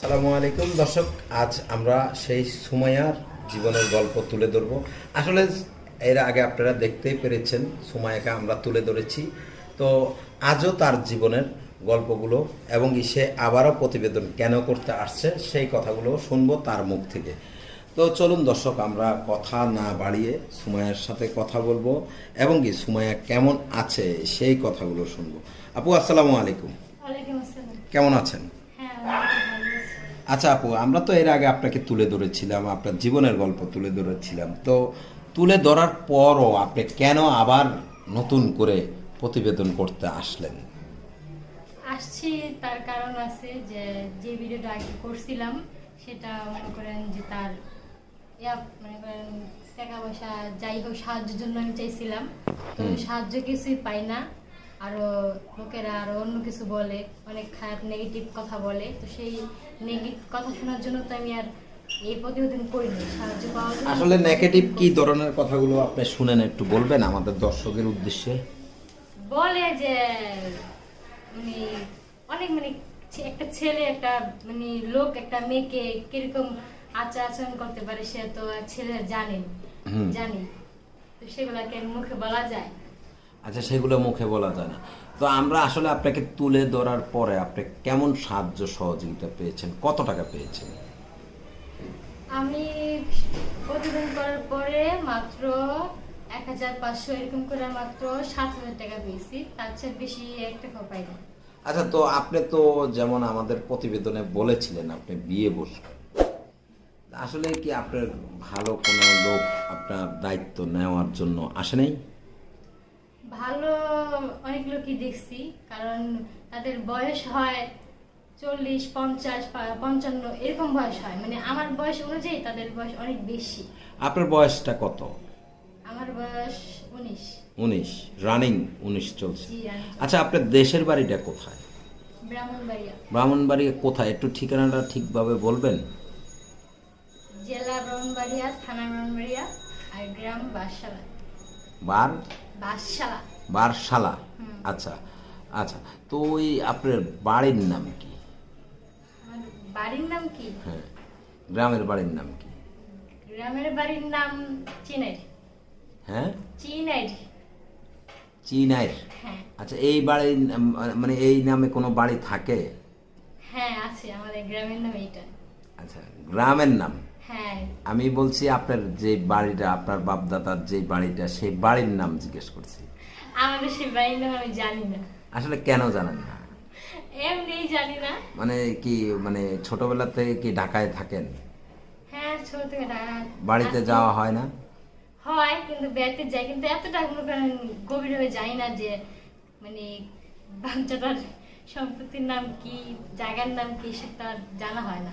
আসসালামু আলাইকুম। দর্শক আজ আমরা সেই সুমাইয়ার জীবনের গল্প তুলে ধরব। আসলে এর আগে আপনারা দেখতেই পেরেছেন সুমাইয়াকে আমরা তুলে ধরেছি। তো আজও তার জীবনের গল্পগুলো এবং সে আবারও প্রতিবেদন কেন করতে আসছে সেই কথাগুলো শুনব তার মুখ থেকে। তো চলুন দর্শক আমরা কথা না বাড়িয়ে সুমাইয়ার সাথে কথা বলব এবং কি সুমাইয়া কেমন আছে সেই কথাগুলো শুনব। আপু আসসালামু আলাইকুম। কেমন আছেন? হ্যাঁ আচ্ছা আপু আমরা তো এর আগে আপনাকে তুলে ধরেছিলাম আপনার জীবনের গল্প তুলে ধরেছিলাম। তো তুলে ধরার পরও আপনি কেন আবার নতুন করে প্রতিবেদন করতে আসলেন? আসছি তার কারণ আছে যে যে ভিডিওটা আগে করছিলাম সেটা মনে করেন যে তার ইয়া মনে করেন টাকা পয়সা যাই হোক সাহায্যের জন্য আমি চাইছিলাম। তো সাহায্য কিছুই পাই না। আরও লোকেরা আরও অন্য কিছু বলে অনেক খারাপ নেগেটিভ কথা বলে। তো সেই নেগেটিভ কথা শোনার জন্য তো আমি আর এই প্রতিবেদন করিনি সাহায্য জন্য আসলে নেগেটিভ কি ধরনের কথাগুলো আপনি শুনেন একটু বলবেন আমাদের দর্শকের উদ্দেশ্যে? বলে যে মানে অনেক মানে একটা ছেলে একটা মানে লোক একটা মেয়েকে কীরকম আচার আচরণ করতে পারে সে তো ছেলে জানেন। জানি তো সেগুলাকে মুখে বলা যায়। আচ্ছা সেগুলো মুখে বলা যায় না। তো আমরা আসলে আপনাকে তুলে ধরার পরে আপনি কেমন সাহায্য সহযোগিতা পেয়েছেন? কত টাকা পেয়েছেন? আমি প্রতিদিন করার পরে মাত্র এক হাজার পাঁচশো এরকম করে মাত্র সাত হাজার টাকা পেয়েছি। তার চেয়ে বেশি এক টাকাও পাইনি। আচ্ছা তো আপনি তো যেমন আমাদের প্রতিবেদনে বলেছিলেন আপনি বিয়ে বসবেন আসলে কি আপনার ভালো কোনো লোক আপনার দায়িত্ব নেওয়ার জন্য আসে নাই? ভালো অনেক লোকই দেখছি কারণ তাদের বয়স হয় চল্লিশ পঞ্চাশ পঞ্চান্ন এরকম বয়স হয়। মানে আমার বয়স অনুযায়ী তাদের বয়স অনেক বেশি। আপনার বয়সটা কত? আমার বয়স উনিশ। উনিশ। রানিং উনিশ চলছে। আচ্ছা আপনার দেশের বাড়িটা কোথায়? ব্রাহ্মণবাড়িয়া। ব্রাহ্মণবাড়ি কোথায়? একটু ঠিকানাটা ঠিকভাবে বলবেন? জেলা ব্রাহ্মণবাড়িয়া থানা ব্রাহ্মণবাড়িয়া আর গ্রাম বাসশালা বার? বারশালা। আচ্ছা আচ্ছা তো ওই আপনার বাড়ির নাম কি? বাড়ির নাম কি? হ্যাঁ গ্রামের বাড়ির নাম কি? গ্রামের বাড়ির নাম চিনাই। হ্যাঁ? চিনাই। চিনাইর হ্যাঁ। আচ্ছা এই বাড়ি মানে এই নামে কোনো বাড়ি থাকে? হ্যাঁ আছে আমাদের গ্রামের নাম এইটা। আচ্ছা গ্রামের নাম? হ্যাঁ আমি বলছি আপনার যে বাড়িটা আপনার বাপদাদার যে বাড়িটা সেই বাড়ির নাম জিজ্ঞেস করছি। আমাদের সেই বাড়ির নাম আমি জানি না। আসলে কেন জানেন না? এমনিই জানি না। মানে কি মানে ছোটবেলা থেকে কি ঢাকায় থাকেন? হ্যাঁ ছোট থেকে বাড়িতে যাওয়া হয় না? হয় কিন্তু বেড়াতে যাই কিন্তু এতটা গভীরভাবে জানি না যে মানে বাচ্চাটার সম্পত্তির নাম কি জায়গার নাম কি সেটা জানা হয় না।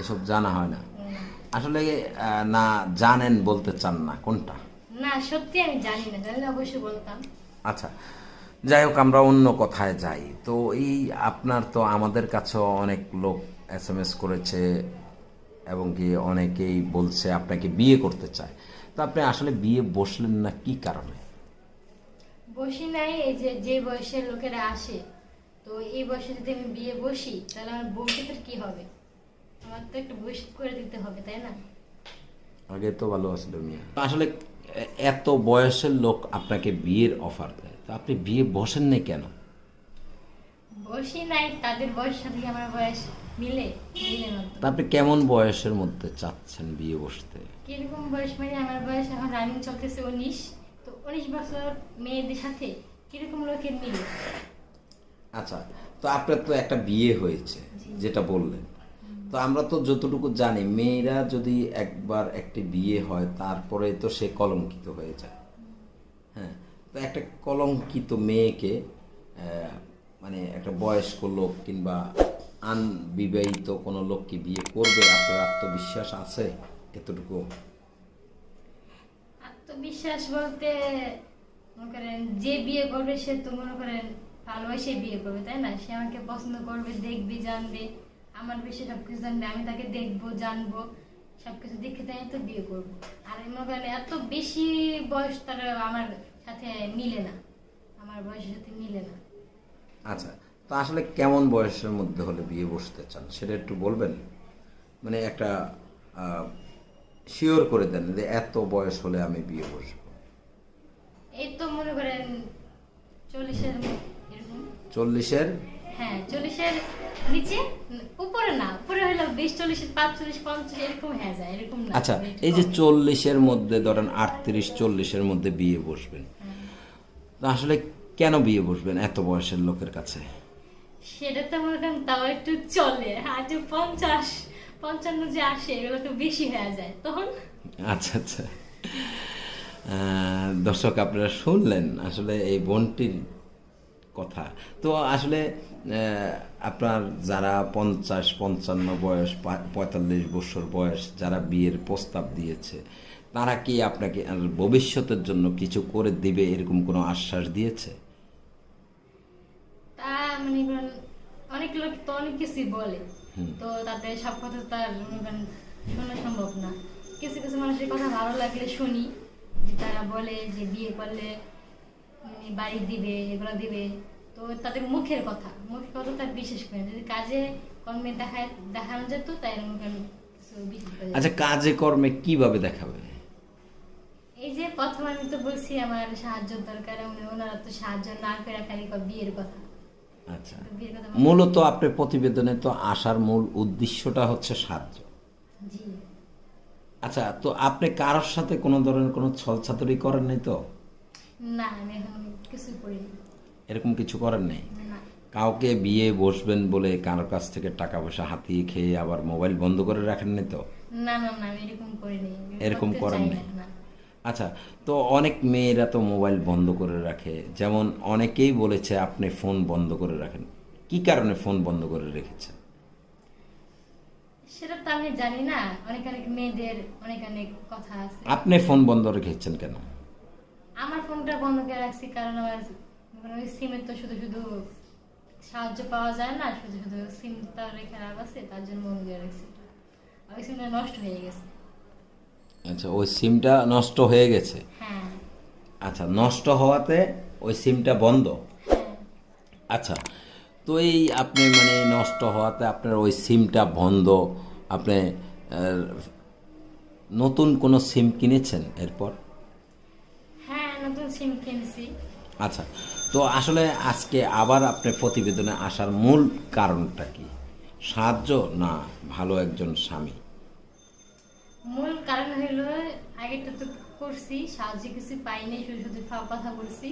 এসব জানা হয় না। আসলে না জানেন বলতে চান না কোনটা? না সত্যি আমি জানি না জানলে অবশ্যই বলতাম। আচ্ছা যাই হোক আমরা অন্য কথায় যাই। তো এই আপনার তো আমাদের কাছেও অনেক লোক এস এম এস করেছে এবং কি অনেকেই বলছে আপনাকে বিয়ে করতে চায়। তো আপনি আসলে বিয়ে বসলেন না কি কারণে? বসি নাই এই যে যে বয়সের লোকেরা আসে তো এই বয়সে যদি আমি বিয়ে বসি তাহলে আমার ভবিষ্যতের কি হবে? আমার তো একটা ভবিষ্যৎ করে দিতে হবে তাই না? আগে তো ভালো আসছিল মিয়া আসলে এত বয়সের লোক আপনাকে বিয়ের অফার দেয় তো আপনি বিয়ে বসেন না কেন? বয়সই নাই তাদের বয়সের সাথে আমার বয়স মিলে? মিলে না তো। আপনি কেমন বয়সের মধ্যে চাচ্ছেন বিয়ে বসতে? কীরকম বয়স মানে আমার বয়স এখন রানিং চলতেছে উনিশ তো উনিশ বছর মেয়েদের সাথে কীরকম লোকের মিলে? আচ্ছা তো আপনার তো একটা বিয়ে হয়েছে যেটা বললেন। তো আমরা তো যতটুকু জানি, মেয়েরা যদি একবার একটি বিয়ে হয়, তারপরে তো সে কলঙ্কিত হয়ে যায়। হ্যাঁ তো একটা কলঙ্কিত মেয়েকে মানে একটা বয়স্ক লোক কিংবা আনবিবাহিত কোনো লোককে বিয়ে করবে? আপনার আত্মবিশ্বাস আছে এতটুকু? আত্মবিশ্বাস বলতে মনে করেন, যে বিয়ে করবে সে তো মনে করেন ভালোবাসে বিয়ে করবে, তাই না? সে আমাকে পছন্দ করবে, দেখবে, জানবে। আমার বিষয়ে সবকিছু জানবে আমি তাকে দেখব জানব সবকিছু দেখে তাই তো বিয়ে করব। আর মনে করেন এত বেশি বয়স তার আমার সাথে মিলে না আমার বয়সের সাথে মিলে না। আচ্ছা তো আসলে কেমন বয়সের মধ্যে হলে বিয়ে বসতে চান সেটা একটু বলবেন? মানে একটা শিওর করে দেন যে এত বয়স হলে আমি বিয়ে বসবো। এই তো মনে করেন চল্লিশের চল্লিশের? হ্যাঁ চল্লিশের নিচে? উপরে না উপরে হলো বিশ চল্লিশ পঞ্চাশ এরকম হয়ে যায় এরকম না। আচ্ছা এই যে চল্লিশের মধ্যে ধরেন আটত্রিশ চল্লিশের মধ্যে বিয়ে বসবেন। আসলে কেন বিয়ে বসবেন এত বয়সের লোকের কাছে? সেটা তো মনে করেন তাও একটু চলে। আর যে পঞ্চাশ পঞ্চান্ন যে আসে এগুলো তো বেশি হয়ে যায়। তখন? আচ্ছা আচ্ছা। আহ, দর্শক আপনারা শুনলেন আসলে এই বোনটির কথা। তো আসলে আহ, আপনার যারা পঞ্চাশ পঞ্চান্ন বয়স পঁয়তাল্লিশ বছর বয়স যারা বিয়ের প্রস্তাব দিয়েছে তারা কি আপনাকে ভবিষ্যতের জন্য কিছু করে দিবে এরকম কোনো আশ্বাস দিয়েছে? তা মনে অনেক লোক তো অনেক কিছুই বলে। তো তাতে সব কথা তো আর করেন শোনা সম্ভব না। কিছু কিছু মানুষের কথা ভালো লাগলে শুনি যে তারা বলে যে বিয়ে করলে বাড়ি দিবে এগুলো দিবে। তো তাদের মুখের কথা মুখের কথা তার বিশেষ করে। যদি কাজে কর্মে দেখায় দেখানো যেত তাই মনে কিছু আচ্ছা কাজে কর্মে কীভাবে দেখাবে? এই যে প্রথম আমি তো বলছি আমার সাহায্য দরকার উনি- ওনারা তো সাহায্য না করে খালি বিয়ের কথা। আচ্ছা। মূলত আপনার প্রতিবেদনে তো আসার মূল উদ্দেশ্যটা হচ্ছে সাহায্য। আচ্ছা তো আপনি কারোর সাথে কোনো ধরনের কোনো ছলছাতুরি করেন নাই তো? না আমি এখন কিছু করিনি। এরকম কিছু করেন নাই। কাউকে বিয়ে বসবেন বলে কারোর কাছ থেকে টাকা পয়সা হাতিয়ে খেয়ে আবার মোবাইল বন্ধ করে রাখেন নাই তো? না না না এরকম করিনি আমি এরকম করেন নাই? আচ্ছা তো অনেক মেয়েরা তো মোবাইল বন্ধ করে রাখে। যেমন অনেকেই বলেছে আপনি ফোন বন্ধ করে রাখেন। কি কারণে ফোন বন্ধ করে রেখেছেন? সেটা তো আমি জানি না। অনেক অনেক মেয়েদের অনেক অনেক কথা আছে। আপনি ফোন বন্ধ রেখেছেন কেন? আমার ফোনটা বন্ধ করে রাখছি কারণ আমার মানে ওই সিমের তো শুধু শুধু সাহায্য পাওয়া যায় না শুধু শুধু সিমটা রেখে তার জন্য করে রাখছি। ওই সিমটা নষ্ট হয়ে গেছে। আচ্ছা ওই সিমটা নষ্ট হয়ে গেছে? হ্যাঁ। আচ্ছা নষ্ট হওয়াতে ওই সিমটা বন্ধ? হ্যাঁ। আচ্ছা তো এই আপনি মানে নষ্ট হওয়াতে আপনার ওই সিমটা বন্ধ আপনি নতুন কোনো সিম কিনেছেন এরপর? হ্যাঁ নতুন সিম কিনছি। আচ্ছা তো আসলে আজকে আবার আপনি প্রতিবেদনে আসার মূল কারণটা কি? সাহায্য না ভালো একজন স্বামী? মূল কারণ হইল আগেটা তো করছি সাহায্য কিছু পাইনি শুধু শুধু ফাও কথা বলছি।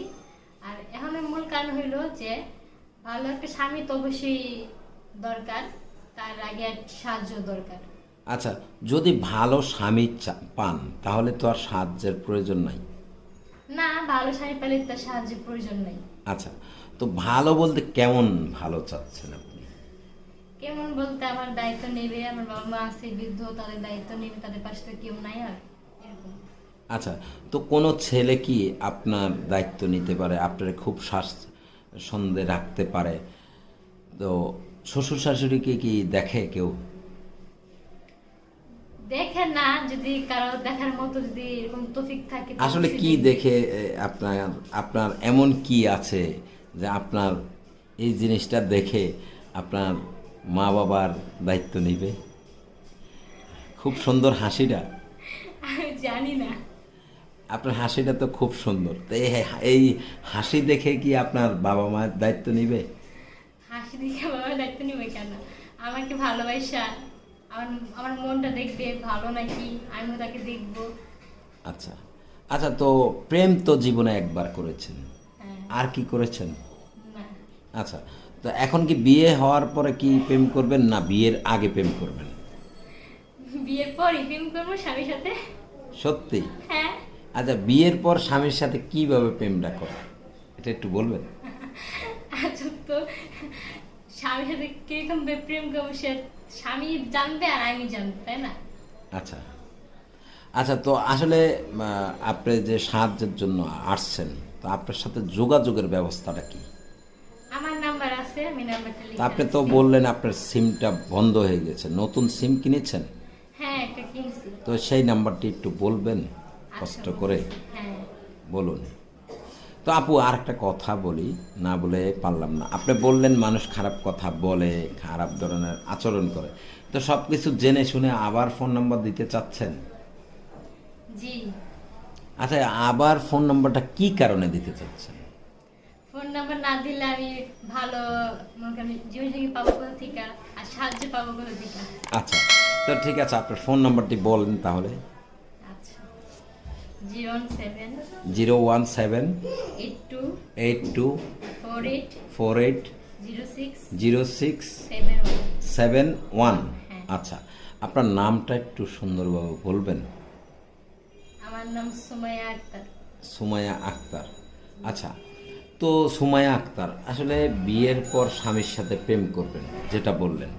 আর এখন মূল কারণ হইল যে ভালো একটা স্বামী তো অবশ্যই দরকার তার আগে সাহায্য দরকার। আচ্ছা যদি ভালো স্বামী পান তাহলে তো আর সাহায্যের প্রয়োজন নাই। না ভালো স্বামী পেলে তার সাহায্যের প্রয়োজন নেই। আচ্ছা তো ভালো বলতে কেমন ভালো চাচ্ছেন আপনি? কেমন বলতে আমার দায়িত্ব নেবে আমার বাবা মা আছে বৃদ্ধ তাদের দায়িত্ব নেবে তাদের পাশে তো কেউ নাই আর আচ্ছা তো কোনো ছেলে কি আপনার দায়িত্ব নিতে পারে আপনার খুব শ্বাস সন্ধে রাখতে পারে? তো শ্বশুর শাশুড়িকে কি দেখে কেউ? দেখে না যদি কারও দেখার মতো যদি এরকম তফিক থাকে আসলে কি দেখে আপনার আপনার এমন কি আছে যে আপনার এই জিনিসটা দেখে আপনার মা বাবার দায়িত্ব নিবে? খুব সুন্দর হাসিটা। আমি জানি না। আপনার হাসিটা তো খুব সুন্দর। তো এই এই হাসি দেখে কি আপনার বাবা মায়ের দায়িত্ব নিবে? হাসি দেখে বাবা দায়িত্ব নিবে কেন? আমাকে ভালোবাসা আমার আমার মনটা দেখবে ভালো নাকি? আমিও তাকে দেখব। আচ্ছা। আচ্ছা তো প্রেম তো জীবনে একবার করেছেন। হ্যাঁ। আর কি করেছেন? আচ্ছা তো এখন কি বিয়ে হওয়ার পরে কি প্রেম করবেন না বিয়ের আগে প্রেম করবেন? বিয়ের পরই প্রেম করব স্বামীর সাথে। সত্যি? হ্যাঁ। আচ্ছা বিয়ের পর স্বামীর সাথে কীভাবে প্রেমটা করে এটা একটু বলবেন? আচ্ছা তো স্বামীর সাথে কীরকম প্রেম করব সে স্বামী জানবে আর আমি জানব তাই না? আচ্ছা। আচ্ছা তো আসলে আপনি যে সাহায্যের জন্য আসছেন তো আপনার সাথে যোগাযোগের ব্যবস্থাটা কি? আমার নাম্বার আছে আমি নাম্বারটা লিখে আপনি তো বললেন আপনার সিমটা বন্ধ হয়ে গেছে নতুন সিম কিনেছেন? হ্যাঁ একটা কিনছি। তো সেই নাম্বারটি একটু বলবেন কষ্ট আচ্ছা, করে। হ্যাঁ। বলুন। তো আপু আর একটা কথা বলি না বলে পারলাম না। আপনি বললেন মানুষ খারাপ কথা বলে খারাপ ধরনের আচরণ করে। তো সব কিছু জেনে শুনে আবার ফোন নাম্বার দিতে চাচ্ছেন? জি। আচ্ছা আবার ফোন নাম্বারটা কি কারণে দিতে চাচ্ছেন? ফোন নাম্বার না দিলে আমি ভালো জীবনসঙ্গী পাবো কোথা থেকে আর সাহায্য পাবো কোথা থেকে? আচ্ছা তো ঠিক আছে আপনার ফোন নাম্বারটি বলেন তাহলে। Zero one seven eight two four eight zero six seven one. হ্যাঁ। আচ্ছা আপনার নামটা একটু সুন্দরভাবে বলবেন। আমার নাম সুমাইয়া আক্তার। সুমায়া আক্তার। আচ্ছা তো সুমায়া আক্তার আসলে বিয়ের পর স্বামীর সাথে প্রেম করবেন যেটা বললেন।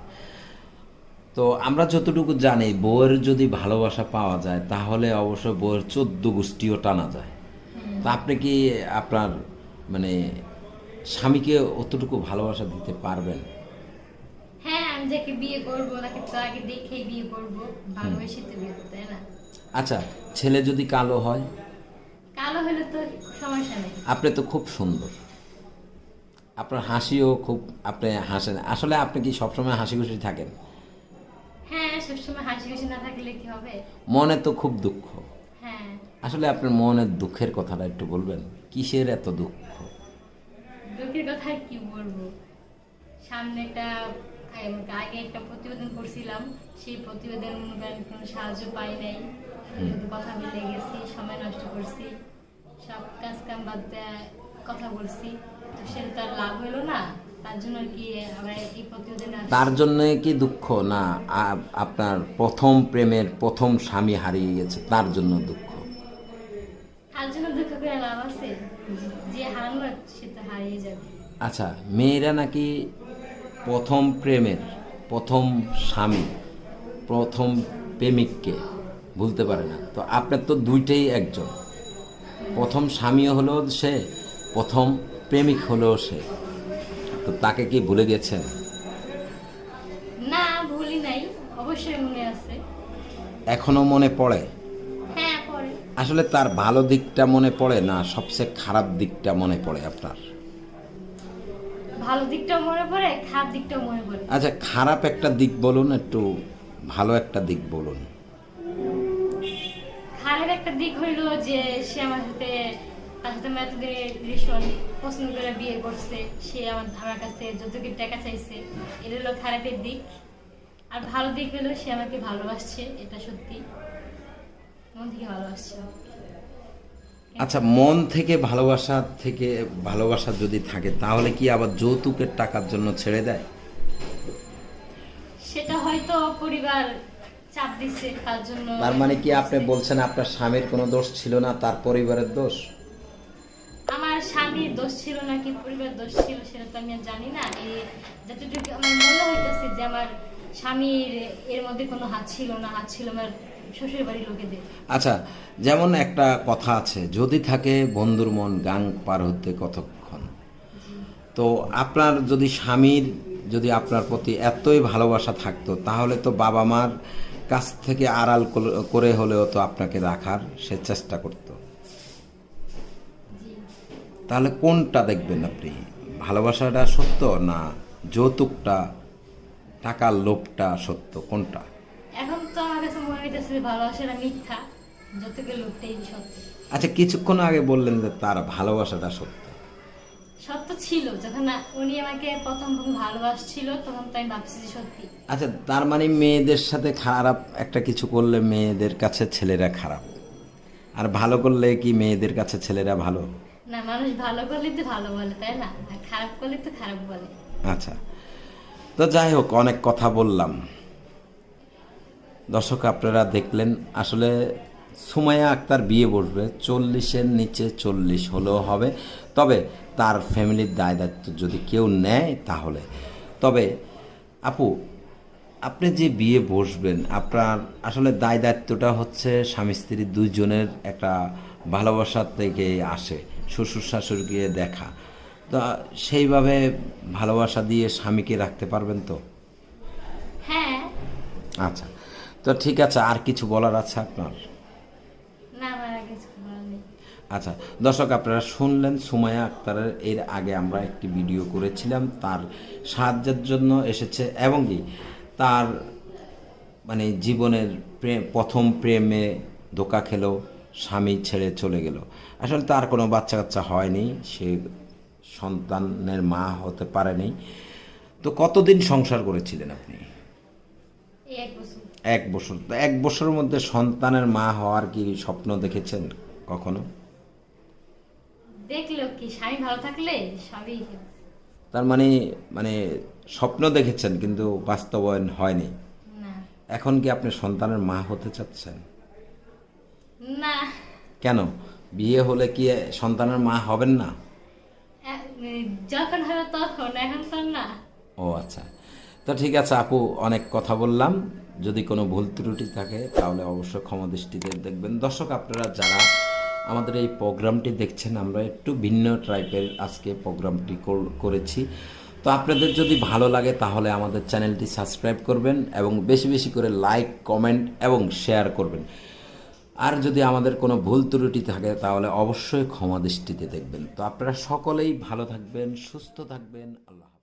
তো আমরা যতটুকু জানি বউয়ের যদি ভালোবাসা পাওয়া যায় তাহলে অবশ্য বউয়ের চোদ্দ গোষ্ঠীও টানা যায়। তা আপনি কি আপনার মানে স্বামীকে অতটুকু ভালোবাসা দিতে পারবেন? হ্যাঁ আমি যাকে বিয়ে করব তাকে তো আগে দেখেই বিয়ে করব। ভালোবেসে তো বিয়ে করতে না? আচ্ছা ছেলে যদি কালো হয়? কালো হলে তো সমস্যা নেই। আপনি তো খুব সুন্দর। আপনার হাসিও খুব আপনি হাসেন। আসলে আপনি কি সবসময় হাসি খুশি থাকেন? সবসময় হাসি খুশি না থাকলে কি হবে? মনে তো খুব দুঃখ। হ্যাঁ। আসলে আপনার মনের দুঃখের কথাটা একটু বলবেন। কিসের এত দুঃখ? দুঃখের কথা কি বলব? সামনে একটা আগে- একটা প্রতিবেদন করছিলাম। সেই প্রতিবেদন কোনো সাহায্য পাই নাই। শুধু কথা বলে গেছি সময় নষ্ট করছি। সব কাজ কাম বাদ কথা বলছি। তো সেটা তো আর লাভ হলো না। তার জন্য কি দুঃখ? না আপনার প্রথম প্রেমের প্রথম স্বামী হারিয়ে গেছে তার জন্য দুঃখ আচ্ছা মেয়েরা নাকি প্রথম প্রেমের প্রথম স্বামী প্রথম প্রেমিককে ভুলতে পারে না। তো আপনার তো দুইটাই একজন। প্রথম স্বামীও হলো সে প্রথম প্রেমিক হলো সে। তো তাকে কি ভুলে গেছেন? না ভুলি নাই। অবশ্যই মনে আছে। এখনও মনে পড়ে? হ্যাঁ পরে আসলে তার ভালো দিকটা মনে পড়ে না সবচেয়ে খারাপ দিকটা মনে পড়ে আপনার? ভালো দিকটা মনে পড়ে খারাপ দিকটাও মনে পড়ে। আচ্ছা খারাপ একটা দিক বলুন একটু ভালো একটা দিক বলুন। খারাপ একটা দিক হইল যে সে আমার সাথে তার সাথে আমি এতদিনের রিলেশন পছন্দ করে বিয়ে করছে সে আমার আমার কাছ যতটুকু টাকা চাইছে এটা হলো খারাপের দিক। আর ভালো দিক হলো সে আমাকে ভালোবাসছে এটা সত্যি। মন থেকে ভালোবাসছে আচ্ছা মন থেকে ভালোবাসা থেকে ভালোবাসা যদি থাকে তাহলে কি আবার যৌতুকের টাকার জন্য ছেড়ে দেয়? সেটা হয়তো পরিবার চাপ দিচ্ছে তার জন্য তার মানে কি আপনি বলছেন আপনার স্বামীর কোনো দোষ ছিল না তার পরিবারের দোষ? আমার স্বামীর দোষ ছিল নাকি পরিবার দোষ ছিল সেটা তো আমি আর জানি না। এই যতটুকু আমার মনে হইতেছে যে আমার স্বামীর এর মধ্যে কোনো হাত ছিল না, হাত ছিল আমার আচ্ছা যেমন একটা কথা আছে, যদি থাকে বন্ধুর মন গাং পার হতে কতক্ষণ? তো আপনার যদি স্বামীর যদি আপনার প্রতি এতই ভালোবাসা থাকতো, তাহলে তো বাবা মার কাছ থেকে আড়াল কর- হলেও তো আপনাকে রাখার সে চেষ্টা করতো। তাহলে কোনটা দেখবেন আপনি? ভালোবাসাটা সত্য না যৌতুকটা টাকার লোভটা সত্য? কোনটা? এখন তো আমার কাছে মনে হইতেছে যে ভালোবাসাটা মিথ্যা লোকটাই সত্য। আচ্ছা কিছুক্ষণ আগে বললেন যে তার ভালোবাসাটা সত্য। সত্য ছিল যখন উনি আমাকে প্রথম প্রথম ভালোবাসছিল তখন তো আমি ভাবছি যে সত্যি। আচ্ছা তার মানে মেয়েদের সাথে খারাপ একটা কিছু করলে মেয়েদের কাছে ছেলেরা খারাপ? আর ভালো করলে কি মেয়েদের কাছে ছেলেরা ভালো? না, মানুষ ভালো করলে তো ভালো বলে, তাই না? আর খারাপ করলে তো খারাপ বলে। আচ্ছা। তো যাই হোক, অনেক কথা বললাম। দর্শক, আপনারা দেখলেন, আসলে সুমাইয়া আক্তার বিয়ে বসবে, চল্লিশের নিচে চল্লিশ হলেও হবে। তবে তার ফ্যামিলির দায় দায়িত্ব যদি কেউ নেয়, তাহলে। তবে, আপু, আপনি যে বিয়ে বসবেন, আপনার আসলে দায় দায়িত্বটা হচ্ছে স্বামী স্ত্রী দুইজনের একটা ভালোবাসা থেকে আসে শ্বশুর শাশুড়িকে দেখা। তো সেইভাবে ভালোবাসা দিয়ে স্বামীকে রাখতে পারবেন তো? হ্যাঁ। আচ্ছা তো ঠিক আছে আর কিছু বলার আছে আপনার? আচ্ছা দর্শক আপনারা শুনলেন সুমায়া আক্তারের এর আগে আমরা একটি ভিডিও করেছিলাম তার সাহায্যের জন্য এসেছে এবং কি তার মানে জীবনের প্রেম প্রথম প্রেমে ধোকা খেলো স্বামী ছেড়ে চলে গেল। আসলে তার কোনো বাচ্চা কাচ্চা হয়নি সে সন্তানের মা হতে পারেনি। তো কতদিন সংসার করেছিলেন আপনি? এক বছর। এক তো এক বছরের মধ্যে সন্তানের মা হওয়ার কি স্বপ্ন দেখেছেন কখনো? দেখল কি স্বামী ভালো থাকলে সবই তার মানে মানে স্বপ্ন দেখেছেন কিন্তু বাস্তবায়ন হয়নি। এখন কি আপনি সন্তানের মা হতে চাচ্ছেন? না। কেন? বিয়ে হলে কি সন্তানের মা হবেন না? যখন হবে তখন এখন তো না। ও আচ্ছা। তো ঠিক আছে আপু অনেক কথা বললাম। যদি কোনো ভুল ত্রুটি থাকে তাহলে অবশ্যই ক্ষমা দৃষ্টিতে দেখবেন। দর্শক আপনারা যারা আমাদের এই প্রোগ্রামটি দেখছেন আমরা একটু ভিন্ন টাইপের আজকে প্রোগ্রামটি কর- করেছি। তো আপনাদের যদি ভালো লাগে তাহলে আমাদের চ্যানেলটি সাবস্ক্রাইব করবেন এবং বেশি বেশি করে লাইক কমেন্ট এবং শেয়ার করবেন। আর যদি আমাদের কোনো ভুল ত্রুটি থাকে, তাহলে অবশ্যই ক্ষমা দৃষ্টিতে দেখবেন তো আপনারা সকলেই ভালো থাকবেন, সুস্থ থাকবেন আল্লাহ।